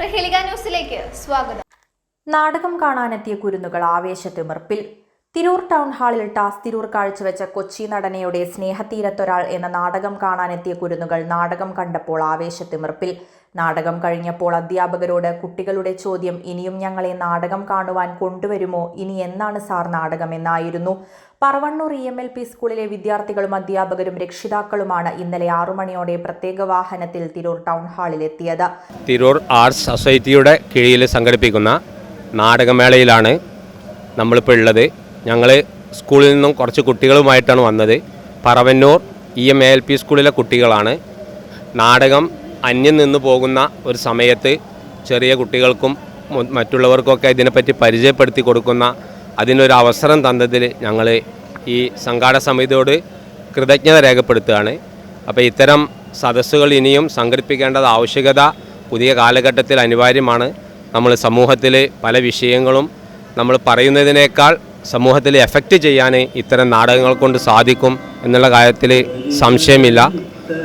ന്യൂസിലേക്ക് സ്വാഗതം. നാടകം കാണാനെത്തിയ കുരുന്നുകൾ ആവേശത്തിമിർപ്പിൽ. തിരൂർ ടൗൺ ഹാളിൽ ടാസ് തിരൂർ കാഴ്ചവെച്ച കൊച്ചി നടനയുടെ സ്നേഹതീരത്തൊരാൾ എന്ന നാടകം കാണാനെത്തിയ കുരുന്നുകൾ നാടകം കണ്ടപ്പോൾ ആവേശത്തിമിർപ്പിൽ. നാടകം കഴിഞ്ഞപ്പോൾ അധ്യാപകരോട് കുട്ടികളുടെ ചോദ്യം ഇനിയും ഞങ്ങളെ നാടകം കാണുവാൻ കൊണ്ടുവരുമോ? ഇനി എന്നാണ് സാർ നാടകം എന്നായിരുന്നു. Paravannur E M L P സ്കൂളിലെ വിദ്യാർത്ഥികളും അധ്യാപകരും രക്ഷിതാക്കളുമാണ് ഇന്നലെ ആറു മണിയോടെ പ്രത്യേക വാഹനത്തിൽ തിരൂർ ടൗൺ ഹാളിൽ ഹാളിലെത്തിയത് തിരൂർ ആർട്സ് സൊസൈറ്റിയുടെ കീഴിൽ സംഘടിപ്പിക്കുന്ന നാടകമേളയിലാണ് നമ്മളിപ്പോൾ ഉള്ളത്. ഞങ്ങൾ സ്കൂളിൽ നിന്നും കുറച്ച് കുട്ടികളുമായിട്ടാണ് വന്നത്. Paravannur E M L P സ്കൂളിലെ കുട്ടികളാണ്. നാടകം അന്യം നിന്ന് പോകുന്ന ഒരു സമയത്ത് ചെറിയ കുട്ടികൾക്കും മറ്റുള്ളവർക്കൊക്കെ ഇതിനെപ്പറ്റി പരിചയപ്പെടുത്തി കൊടുക്കുന്ന അതിനൊരു അവസരം തന്നതിൽ ഞങ്ങൾ ഈ സംഘാടക സമിതിയോട് കൃതജ്ഞത രേഖപ്പെടുത്തുകയാണ്. അപ്പോൾ ഇത്തരം സദസ്സുകൾ ഇനിയും സംഘടിപ്പിക്കേണ്ടത് ആവശ്യകത പുതിയ കാലഘട്ടത്തിൽ അനിവാര്യമാണ്. നമ്മൾ സമൂഹത്തിൽ പല വിഷയങ്ങളും നമ്മൾ പറയുന്നതിനേക്കാൾ സമൂഹത്തിൽ എഫക്റ്റ് ചെയ്യാൻ ഇത്തരം നാടകങ്ങൾ കൊണ്ട് സാധിക്കും എന്നുള്ള കാര്യത്തിൽ സംശയമില്ല.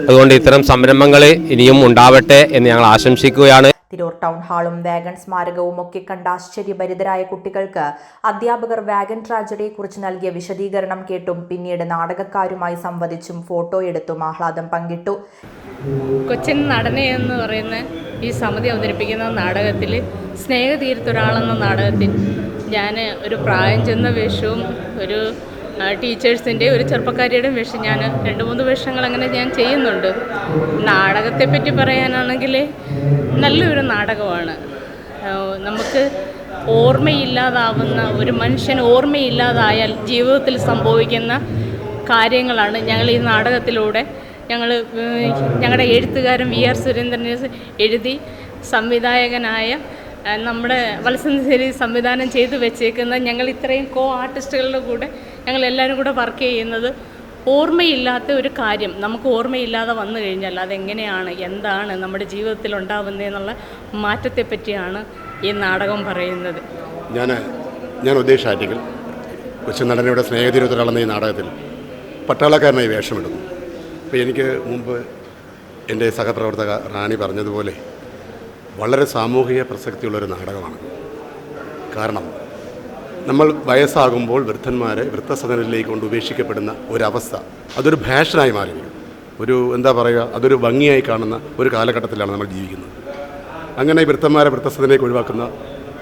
അതുകൊണ്ട് ഇത്തരം സംരംഭങ്ങൾ ഇനിയും ഉണ്ടാവട്ടെ എന്ന് ഞങ്ങൾ ആശംസിക്കുകയാണ്. തിരൂർ ടൗൺ ഹാളും വാഗൺ സ്മാരകവും ഒക്കെ കണ്ട ആശ്ചര്യഭരിതരായ കുട്ടികൾക്ക് അധ്യാപകർ വാഗൺ ട്രാജഡിയെക്കുറിച്ച് നൽകിയ വിശദീകരണം കേട്ടും പിന്നീട് നാടകക്കാരുമായി സംവദിച്ചും ഫോട്ടോ എടുത്തും ആഹ്ലാദം പങ്കിട്ടു. കൊച്ചിൻ നടനെ എന്ന് പറയുന്ന ഈ സമിതി അവതരിപ്പിക്കുന്ന നാടകത്തിൽ സ്നേഹതീരത്തൊരാളെന്ന നാടകത്തിൽ ഞാൻ ഒരു പ്രായം ചെന്ന വേഷവും ഒരു ടീച്ചേഴ്സിന്റെ ഒരു ചെറുപ്പക്കാരിയുടെ വേഷം ഞാൻ രണ്ട് മൂന്ന് വേഷങ്ങൾ അങ്ങനെ ഞാൻ ചെയ്യുന്നുണ്ട്. നാടകത്തെ പറ്റി പറയാനാണെങ്കിൽ നല്ലൊരു നാടകമാണ്. നമുക്ക് ഓർമ്മയില്ലാതാവുന്ന ഒരു മനുഷ്യൻ ഓർമ്മയില്ലാതായാൽ ജീവിതത്തിൽ സംഭവിക്കുന്ന കാര്യങ്ങളാണ് ഞങ്ങൾ ഈ നാടകത്തിലൂടെ ഞങ്ങൾ ഞങ്ങളുടെ എഴുത്തുകാരൻ വി ആർ സുരേന്ദ്രനെ എഴുതി സംവിധായകനായ നമ്മുടെ വലസഞ്ചേരി സംവിധാനം ചെയ്തു വെച്ചേക്കുന്ന ഞങ്ങൾ ഇത്രയും കോ ആർട്ടിസ്റ്റുകളുടെ കൂടെ ഞങ്ങൾ എല്ലാവരും കൂടെ വർക്ക് ചെയ്യുന്നത് ഓർമ്മയില്ലാത്ത ഒരു കാര്യം. നമുക്ക് ഓർമ്മയില്ലാതെ വന്നു കഴിഞ്ഞാൽ അതെങ്ങനെയാണ് എന്താണ് നമ്മുടെ ജീവിതത്തിൽ ഉണ്ടാവുന്നതെന്നുള്ള മാറ്റത്തെ പറ്റിയാണ് ഈ നാടകം പറയുന്നത്. ഞാൻ ഞാൻ ഉദ്ദേശിച്ച കൊച്ചു നടനയുടെ സ്നേഹതീരത്തൊരാളെന്ന ഈ നാടകത്തിൽ പട്ടാളക്കാരനായി വേഷമിടുന്നു. അപ്പോൾ എനിക്ക് മുമ്പ് എന്റെ സഹപ്രവർത്തക റാണി പറഞ്ഞതുപോലെ വളരെ സാമൂഹിക പ്രസക്തിയുള്ളൊരു നാടകമാണ്. കാരണം നമ്മൾ വയസ്സാകുമ്പോൾ വൃദ്ധന്മാരെ വൃദ്ധസദനത്തിലേക്ക് കൊണ്ട് ഉപേക്ഷിക്കപ്പെടുന്ന ഒരവസ്ഥ അതൊരു ഫാഷനായി മാറിയിരിക്കും. ഒരു എന്താ പറയുക അതൊരു ഭംഗിയായി കാണുന്ന ഒരു കാലഘട്ടത്തിലാണ് നമ്മൾ ജീവിക്കുന്നത്. അങ്ങനെ വൃദ്ധന്മാരെ വൃദ്ധസദനത്തിലേക്ക് ഒഴിവാക്കുന്ന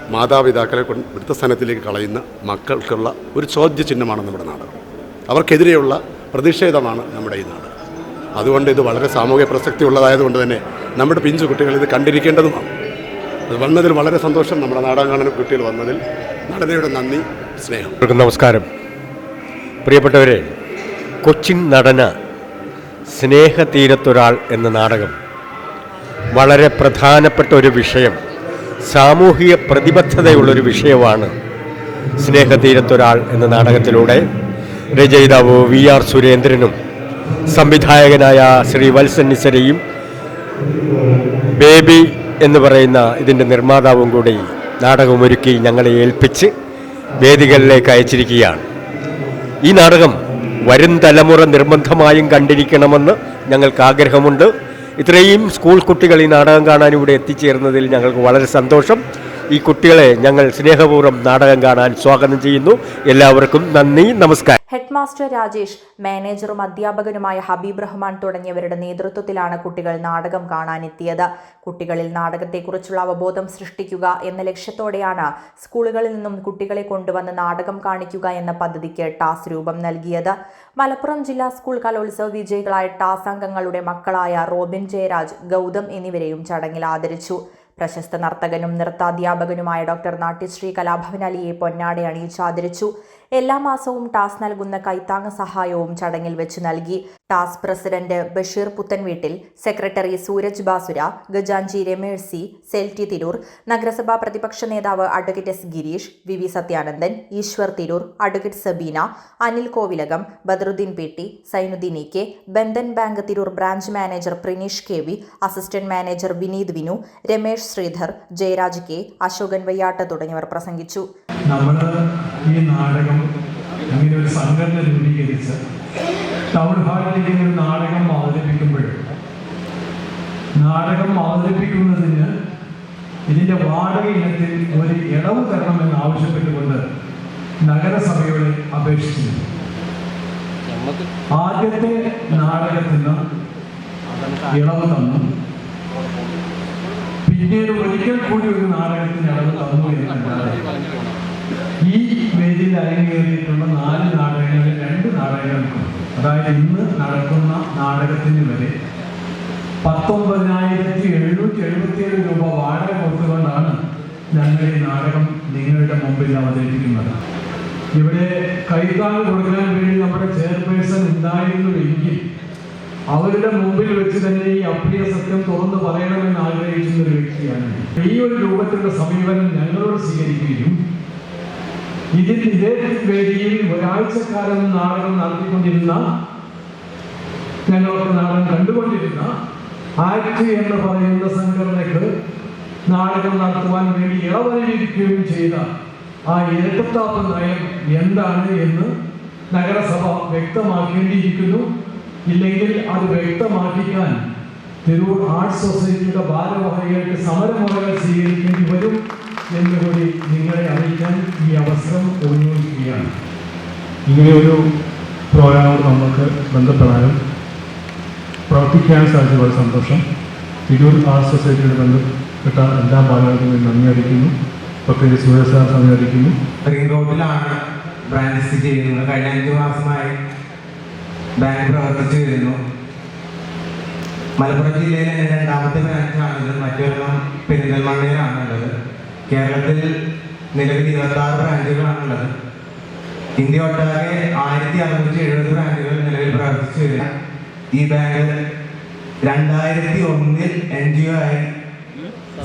മാതാപിതാക്കളെ കൊണ്ട് വൃദ്ധസ്ഥാനത്തിലേക്ക് കളയുന്ന മക്കൾക്കുള്ള ഒരു ചോദ്യചിഹ്നമാണ് നമ്മുടെ നാടകം. അവർക്കെതിരെയുള്ള പ്രതിഷേധമാണ് നമ്മുടെ ഈ നാടകം. അതുകൊണ്ട് ഇത് വളരെ സാമൂഹ്യ പ്രസക്തി ഉള്ളതായതുകൊണ്ട് തന്നെ നമ്മുടെ പിഞ്ചു കുട്ടികൾ ഇത് കണ്ടിരിക്കേണ്ടതുമാണ്. അത് വന്നതിൽ വളരെ സന്തോഷം. നമ്മുടെ നാടകം കാണാൻ കുട്ടികൾ വന്നതിൽ നടനയുടെ നന്ദി സ്നേഹം. നമസ്കാരം. പ്രിയപ്പെട്ടവരെ കൊച്ചിൻ നടന സ്നേഹതീരത്തൊരാൾ എന്ന നാടകം വളരെ പ്രധാനപ്പെട്ട ഒരു വിഷയം സാമൂഹിക പ്രതിബദ്ധതയുള്ളൊരു വിഷയമാണ് സ്നേഹതീരത്തൊരാൾ എന്ന നാടകത്തിലൂടെ രചയിതാവ് വി ആർ സുരേന്ദ്രനും സംവിധായകനായ ശ്രീ വത്സൻ നിസരയും ബേബി എന്ന് പറയുന്ന ഇതിന്റെ നിർമ്മാതാവും കൂടി നാടകമൊരുക്കി ഞങ്ങളെ ഏൽപ്പിച്ച് വേദികളിലേക്ക് അയച്ചിരിക്കുകയാണ്. ഈ നാടകം വരും തലമുറ നിർബന്ധമായും കണ്ടിരിക്കണമെന്ന് ഞങ്ങൾക്ക് ആഗ്രഹമുണ്ട്. ഇത്രയും സ്കൂൾ കുട്ടികൾ ഈ നാടകം കാണാൻ ഇവിടെ എത്തിച്ചേർന്നതിൽ ഞങ്ങൾക്ക് വളരെ സന്തോഷം. ഈ കുട്ടികളെ ഞങ്ങൾ സ്നേഹപൂർവം നാടകം കാണാൻ സ്വാഗതം ചെയ്യുന്നു. എല്ലാവർക്കും നന്ദി നമസ്കാരം. ഹെഡ് മാസ്റ്റർ രാജേഷ് മാനേജറും അധ്യാപകനുമായ ഹബീബ് റഹ്മാൻ തുടങ്ങിയവരുടെ നേതൃത്വത്തിലാണ് കുട്ടികൾ നാടകം കാണാനെത്തിയത്. കുട്ടികളിൽ നാടകത്തെക്കുറിച്ചുള്ള അവബോധം സൃഷ്ടിക്കുക എന്ന ലക്ഷ്യത്തോടെയാണ് സ്കൂളുകളിൽ നിന്നും കുട്ടികളെ കൊണ്ടുവന്ന് നാടകം കാണിക്കുക എന്ന പദ്ധതിക്ക് ടാസ് രൂപം നൽകിയത്. മലപ്പുറം ജില്ലാ സ്കൂൾ കലോത്സവ വിജയികളായ ടാസ് അംഗങ്ങളുടെ മക്കളായ റോബിൻ ജയരാജ് ഗൗതം എന്നിവരെയും ചടങ്ങിൽ ആദരിച്ചു. പ്രശസ്ത നർത്തകനും നൃത്താധ്യാപകനുമായ ഡോക്ടർ നാട്യശ്രീ കലാഭവൻ അലിയെ പൊന്നാടെ അണിയിച്ച് ആദരിച്ചു. എല്ലാ മാസവും ടാസ് നൽകുന്ന കൈത്താങ്ങ സഹായവും ചടങ്ങിൽ വെച്ച് നൽകി. ടാസ് പ്രസിഡന്റ് ബഷീർ പുത്തൻവീട്ടിൽ സെക്രട്ടറി സൂരജ് ബാസുര ഗജാഞ്ചി രമേഴ്സി സെൽറ്റി തിരൂർ നഗരസഭാ പ്രതിപക്ഷ നേതാവ് advocate S Girish V V Sathyanandan Eshwar Tirur advocate Sabina Anil Kovilakam Badaruddin P T Sainuddin E K Bandhan Bank Tirur branch manager Prineesh K V assistant manager Vineeth Vinu Ramesh Sreedhar Jayaraj K Ashokan Vayyattu തുടങ്ങിയവർ പ്രസംഗിച്ചു. നമ്മൾ ഈ നാടകം ഇങ്ങനെ ഒരു സംഘടന രൂപീകരിച്ച് town ഹാളിൽ ഇങ്ങനെ ഒരു നാടകം അവതരിപ്പിക്കുമ്പോൾ നാടകം അവതരിപ്പിക്കുന്നതിന് ഇതിന്റെ വാടക ഇനത്തിൽ ഒരു ഇളവ് തരണമെന്ന് ആവശ്യപ്പെട്ടുകൊണ്ട് നഗരസഭയോട് അപേക്ഷിച്ചിരുന്നു. ആദ്യത്തെ നാടകത്തിന് ഇളവ് തന്നു. പിന്നീട് ഒരിക്കൽ കൂടി ഒരു നാടകത്തിന് ഇളവ് തന്നു എന്നല്ലാതെ അരങ്ങേറിയിട്ടുള്ള നാല് നാടകങ്ങളിൽ രണ്ട് നാടകങ്ങൾക്കും അതായത് ഇന്ന് നടക്കുന്ന നാടകത്തിന് വരെ പത്തൊമ്പതിനായിരത്തി എഴുന്നൂറ്റി എഴുപത്തിയേഴ് രൂപ വാടക കൊടുത്തുകൊണ്ടാണ് ഞങ്ങൾ ഈ നാടകം നിങ്ങളുടെ മുമ്പിൽ അവതരിപ്പിക്കുന്നത്. ഇവിടെ കൈത്താങ് കൊടുക്കാൻ വേണ്ടി നമ്മുടെ ചെയർപേഴ്സൺ ഉണ്ടായിരുന്നുവെങ്കിൽ അവരുടെ മുമ്പിൽ വെച്ച് തന്നെ ഈ അപ്രിയ സത്യം തുറന്നു പറയണമെന്ന് ആഗ്രഹിക്കുന്ന ഒരു വ്യക്തിയാണ് ഈ ഒരു രൂപത്തിലുള്ള സമീപനം ഞങ്ങളോട് സ്വീകരിക്കുകയും ഇതിൽ ഇതേ വേദിയിൽ ഒരാഴ്ചക്കാലം നാടകം നടത്തിക്കൊണ്ടിരുന്ന ഞങ്ങളൊക്കെ നാടകം കണ്ടുകൊണ്ടിരുന്ന ആക്ട് എന്ന് പറയുന്ന സംഘടനയ്ക്ക് നാടകം നടത്തുവാൻ വേണ്ടി ഇളവരിയിരിക്കുകയും ചെയ്ത ആ ഇരട്ടത്താപ്പ് നയം എന്താണ് എന്ന് നഗരസഭ വ്യക്തമാക്കേണ്ടിയിരിക്കുന്നു. ഇല്ലെങ്കിൽ അത് വ്യക്തമാക്കിക്കാൻ തിരൂർ ആർട്സ് സൊസൈറ്റിയുടെ ഭാരവാഹികൾക്ക് സമരമുറകൾ സ്വീകരിക്കേണ്ടി വരും. എന്നുകൂടി നിങ്ങളെ അറിയിക്കാൻ ഈ അവസരം ഒരുങ്ങിയിരിക്കുകയാണ്. ഇങ്ങനെയൊരു പ്രോഗ്രാമോട് നമുക്ക് ബന്ധപ്പെടാനും പ്രവർത്തിക്കാൻ വളരെ സന്തോഷം. തിരൂർ ആർട്സ് സൊസൈറ്റിയുടെ ബന്ധപ്പെട്ട എല്ലാ ഭാഗങ്ങൾക്കും നന്ദി അറിയിക്കുന്നു. പ്രത്യേകിച്ച് സൂര്യ സാർ നന്ദി അറിയിക്കുന്നു. റോഡിലാണ് ബ്രാൻഡ് സ്ഥിതി ചെയ്യുന്നത്. കഴിഞ്ഞ അഞ്ച് മാസമായി ബാങ്ക് പ്രവർത്തിച്ചു വരുന്നു. മലപ്പുറം ജില്ലയിലെ രണ്ടാമത്തെ ബ്രാഞ്ചാണിത് മറ്റൊരെണ്ണം പെരിന്തൽമണ്ണയിലാണുള്ളത്. കേരളത്തിൽ നിലവിൽ ഇരുപത്തി ആറ് ബ്രാഞ്ചുകളാണുള്ളത് ഇന്ത്യ ഒട്ടാകെ ആയിരത്തി അറുന്നൂറ്റി എഴുപത് ബ്രാഞ്ചുകൾ നിലവിൽ പ്രവർത്തിച്ചു ഈ ബാങ്ക് രണ്ടായിരത്തി ഒന്നിൽ എൻ ജി ഒ ആയി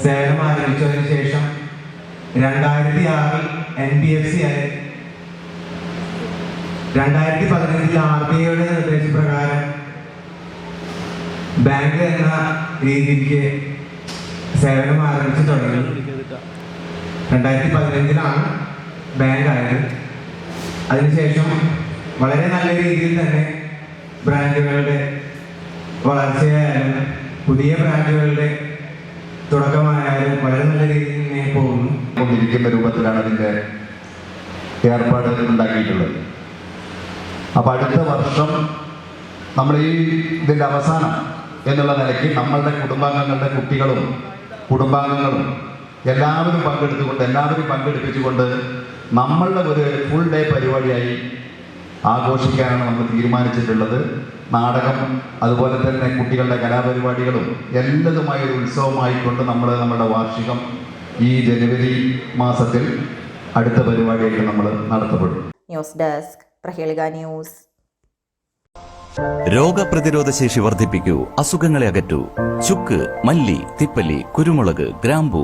സേവനം ആരംഭിച്ചതിന് ശേഷം രണ്ടായിരത്തി ആറിൽ എൻ ബി എഫ് സി ആയി. രണ്ടായിരത്തി പതിനഞ്ചിൽ ആർ ബി ഐയുടെ നിർദ്ദേശപ്രകാരം ബാങ്ക് എന്ന രീതിക്ക് സേവനം ആരംഭിച്ചു തുടങ്ങി. രണ്ടായിരത്തി പതിനഞ്ചിലാണ് ബാങ്ക് അതിനുശേഷം വളരെ നല്ല രീതിയിൽ തന്നെ ബ്രാൻഡുകളുടെ വളർച്ചയായാലും പുതിയ ബ്രാൻഡുകളുടെ തുടക്കമായാലും വളരെ നല്ല രീതിയിൽ തന്നെ പോകുന്നു. കൊണ്ടിരിക്കുന്ന രൂപത്തിലാണ് അതിന്റെ ഏർപ്പാട് ഉണ്ടാക്കിയിട്ടുള്ളത്. അപ്പം അടുത്ത വർഷം നമ്മൾ ഈ ഇതിന്റെ അവസാനം എന്നുള്ള നിലയ്ക്ക് നമ്മളുടെ കുടുംബാംഗങ്ങളുടെ കുട്ടികളും കുടുംബാംഗങ്ങളും എല്ലാവരും പങ്കെടുത്തുകൊണ്ട് എല്ലാവരും പങ്കെടുപ്പിച്ചുകൊണ്ട് നമ്മളുടെ ഒരു ഫുൾ ഡേ പരിപാടിയായി ആഘോഷിക്കാനാണ് നമ്മൾ തീരുമാനിച്ചിട്ടുള്ളത്. നാടകം അതുപോലെ തന്നെ കുട്ടികളുടെ കലാപരിപാടികളും എല്ലാതുമായ ഒരു ഉത്സവമായിക്കൊണ്ട് നമ്മൾ നമ്മുടെ വാർഷികം ഈ ജനുവരി മാസത്തിൽ അടുത്ത പരിപാടിയായിട്ട് നമ്മൾ നടത്തപ്പെടും. ന്യൂസ് ഡെസ്ക് പ്രഹേളിക ന്യൂസ് രോഗപ്രതിരോധ ശേഷി വർദ്ധിപ്പിക്കൂ അസുഖങ്ങളെ അകറ്റൂ. ചുക്ക് മല്ലി തിപ്പല്ലി കുരുമുളക് ഗ്രാമ്പു